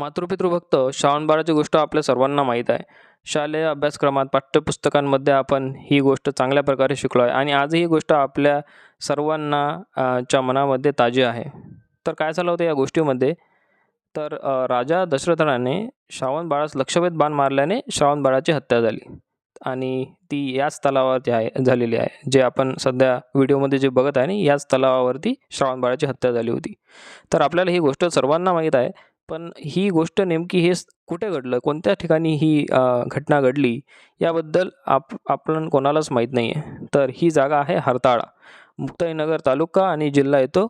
मातृपितृभक्त श्रावणबाळाची गोष्ट आपल्या सर्वांना माहीत आहे. शालेय अभ्यासक्रमात पाठ्यपुस्तकांमध्ये आपण ही गोष्ट चांगल्या प्रकारे शिकलो आहे आणि आजही ही गोष्ट आपल्या सर्वांना च्या मनामध्ये ताजी आहे. तर काय झालं होतं या गोष्टीमध्ये? तर राजा दशरथाने श्रावण बाळास लक्षवेध बाण मारल्याने श्रावण बाळाची हत्या झाली. आणि ती याच तलावावरती आहे झालेली आहे. जे आपण सध्या व्हिडिओमध्ये जे बघत आहे ना याच तलावावरती श्रावण बाळाची हत्या झाली होती. तर आपल्याला ही गोष्ट सर्वांना माहीत आहे. पण ही गोष्ट नेमकी हे कुठे घडलं? कोणत्या ठिकाणी ही घटना घडली? याबद्दल आप आपण कोणालाच माहीत नाही आहे तर ही जागा आहे हरताळा मुक्ताईनगर तालुका आणि जिल्हा येतो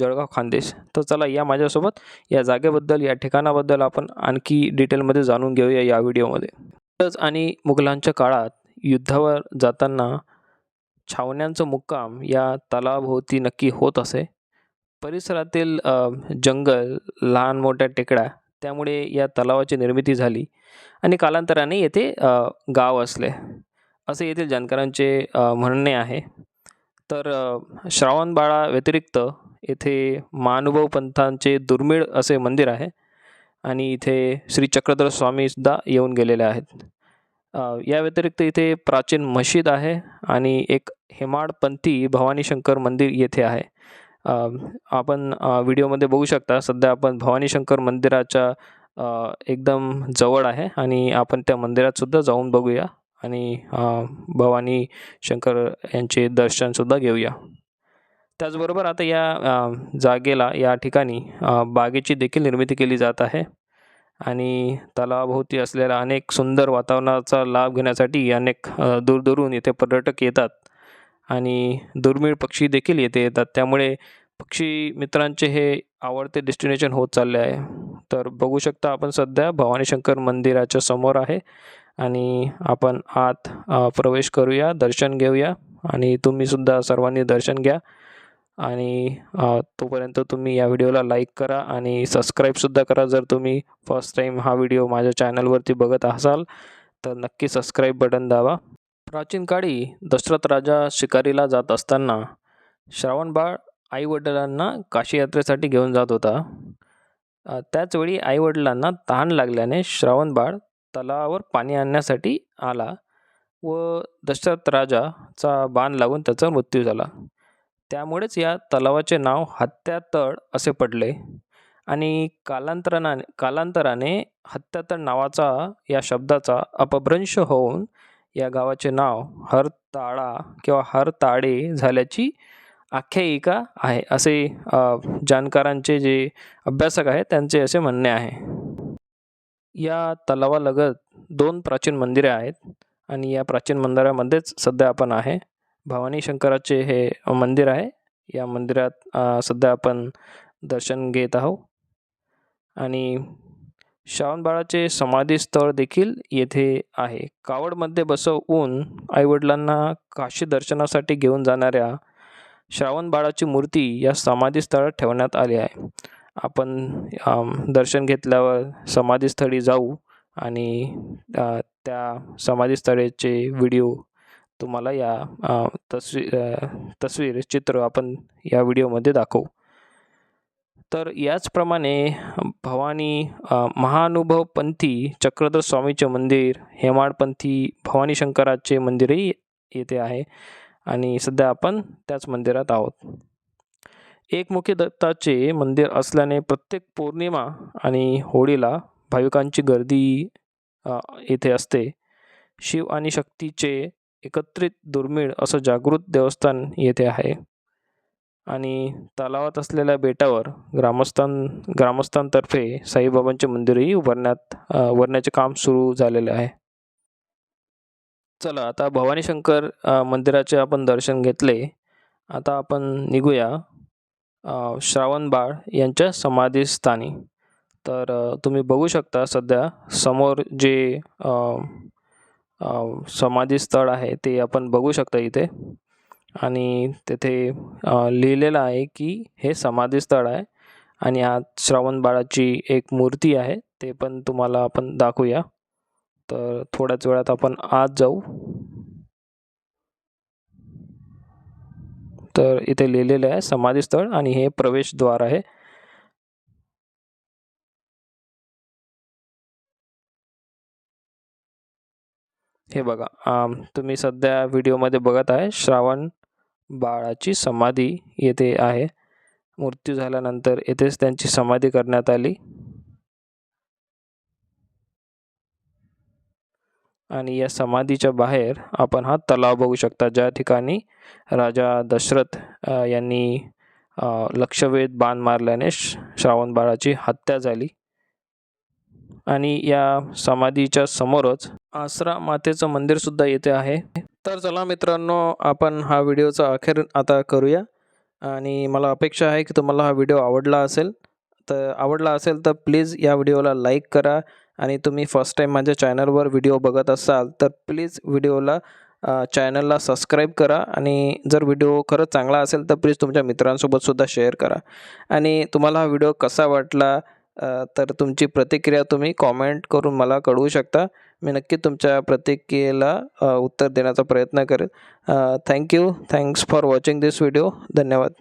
जळगाव खानदेश. तर चला या माझ्यासोबत या जागेबद्दल या ठिकाणाबद्दल आपण आणखी डिटेलमध्ये जाणून घेऊया या व्हिडिओमध्ये. तसंच आणि मुघलांच्या काळात युद्धावर जाताना छावण्यांचं मुक्काम या तलावाभोवती नक्की होत असे. परिसरातील जंगल लहान मोठ्या टेकड्या त्यामुळे या तलावाची निर्मिती झाली आणि कालांतराने येथे गाव असले. असे येथील जाणकारांचे म्हणणे आहे. तर श्रावणबाळा व्यतिरिक्त येथे महानुभव पंथांचे दुर्मिळ असे मंदिर आहे आणि इथे श्री चक्रधर स्वामीसुद्धा येऊन गेलेले आहेत. या व्यतिरिक्त इथे प्राचीन मशीद आहे आणि एक हेमाडपंथी भवानीशंकर मंदिर येथे आहे. आपण व्हिडिओमध्ये बघू शकता सध्या आपण भवानी शंकर मंदिराच्या एकदम जवळ आहे आणि आपण त्या मंदिरातसुद्धा जाऊन बघूया आणि भवानी शंकर यांचे दर्शनसुद्धा घेऊया. त्याचबरोबर आता या जागेला या ठिकाणी बागेची देखील निर्मिती केली जात आहे आणि तलावाभोवती असलेल्या अनेक सुंदर वातावरणाचा लाभ घेण्यासाठी अनेक दूरदूरून इथे पर्यटक येतात. आणि दुर्मिळ पक्षी देखील येथे येतात. त्यामुळे पक्षी मित्रांचे हे आवडते डेस्टिनेशन होत चालले आहे. तर बघू शकता आपण सध्या भवानी शंकर मंदिराच्या समोर आहे आणि आपण आत प्रवेश करूया दर्शन घेऊया आणि तुम्हीसुद्धा सर्वांनी दर्शन घ्या आणि तोपर्यंत तुम्ही या व्हिडिओला लाईक करा आणि सबस्क्राईबसुद्धा करा जर तुम्ही फर्स्ट टाईम हा व्हिडिओ माझ्या चॅनलवरती बघत असाल तर नक्की सबस्क्राईब बटन दाबा. प्राचीन काळी दशरथ राजा शिकारीला जात असताना श्रावणबाळ आईवडिलांना काशी यात्रेसाठी घेऊन जात होता. त्याचवेळी आईवडिलांना तहान लागल्याने श्रावणबाळ तलावावर पाणी आणण्यासाठी आला व दशरथ राजाचा बाण लागून त्याचा मृत्यू झाला. त्यामुळेच या तलावाचे नाव हत्यातळ असे पडले आणि कालांतराने कालांतराने हत्यातळ नावाचा या शब्दाचा अपभ्रंश होऊन या गावाचे नाव हरताळा किंवा हरताळे झाल्याची आख्यायिका आहे असे जाणकारांचे जे अभ्यासक आहेत त्यांचे असे म्हणणे आहे. या तलावालगत दोन प्राचीन मंदिरे आहेत आणि या प्राचीन मंदिरामध्येच सध्या आपण आहे. भवानी शंकराचे हे मंदिर आहे. या मंदिरात सध्या आपण दर्शन घेत आहोत. आणि श्रावणबाळाचे समाधीस्थळ देखील येथे आहे. कावडमध्ये बसवून आईवडिलांना काशी दर्शनासाठी घेऊन जाणाऱ्या श्रावणबाळाची मूर्ती या समाधीस्थळात ठेवण्यात आली आहे. आपण दर्शन घेतल्यावर समाधीस्थळी जाऊ आणि त्या समाधीस्थळाचे व्हिडिओ तुम्हाला या तस्वी तस्वीर चित्र आपण या व्हिडिओमध्ये दाखवू. तर याचप्रमाणे भवानी महानुभव महानुभवपंथी चक्रधर स्वामीचे मंदिर हेमाडपंथी भवानी शंकराचे मंदिरही येथे आहे. आणि सध्या आपण त्याच मंदिरात आहोत. एकमुखी दत्ताचे मंदिर असल्याने प्रत्येक पौर्णिमा आणि होळीला भाविकांची गर्दी येथे असते. शिव आणि शक्तीचे एकत्रित दुर्मिळ असं जागृत देवस्थान येथे आहे. आणि तलावात असलेल्या बेटावर ग्रामस्थां ग्रामस्थांतर्फे साईबाबांचे मंदिरही उभारण्यात उभारण्याचे काम सुरू झालेले आहे. चला आता भवानी शंकर मंदिराचे आपण दर्शन घेतले. आता आपण निघूया श्रावणबाळ यांच्या समाधीस्थानी. तर तुम्ही बघू शकता सध्या समोर जे समाधीस्थळ आहे ते आपण बघू शकता इथे. आणि तेथे लिहिलेलं आहे की हे समाधीस्थळ आहे आणि आत श्रावण बाळाची एक मूर्ती आहे ते पण तुम्हाला आपण दाखवूया. तर थोड्याच वेळात आपण आत जाऊ. तर इथे लिहिलेलं आहे समाधीस्थळ आणि हे प्रवेशद्वार आहे. हे बघा तुम्ही सध्या व्हिडिओमध्ये बघत आहे श्रावण बाळाची समाधी येथे आहे. मृत्यू झाल्यानंतर येथेच त्यांची समाधी करण्यात आली. आणि या समाधीच्या बाहेर आपण हा तलाव बघू शकता. ज्या ठिकाणी राजा दशरथ यांनी लक्षवेध बाण मारल्याने श श्रावण बाळाची हत्या झाली. आणि या समाधीच्या समोरच आसरा मातेचं मंदिरसुद्धा येथे आहे. तर चला मित्रांनो आपण हा व्हिडिओचा अखेर आता करूया. आणि मला अपेक्षा आहे की तुम्हाला हा व्हिडिओ आवडला असेल तर आवडला असेल तर प्लीज या व्हिडिओला लाईक करा. आणि तुम्ही फर्स्ट टाईम माझ्या चॅनलवर व्हिडिओ बघत असाल तर प्लीज व्हिडिओला चॅनलला सबस्क्राईब करा. आणि जर व्हिडिओ खरंच चांगला असेल तर प्लीज तुमच्या मित्रांसोबतसुद्धा शेअर करा. आणि तुम्हाला हा व्हिडिओ कसा वाटला तर तुमची प्रतिक्रिया तुम्ही कॉमेंट करून मला कळवू शकता. मी नक्की तुमच्या प्रतिक्रियेला उत्तर देण्याचा प्रयत्न करेल. Thank you thanks for watching this video धन्यवाद.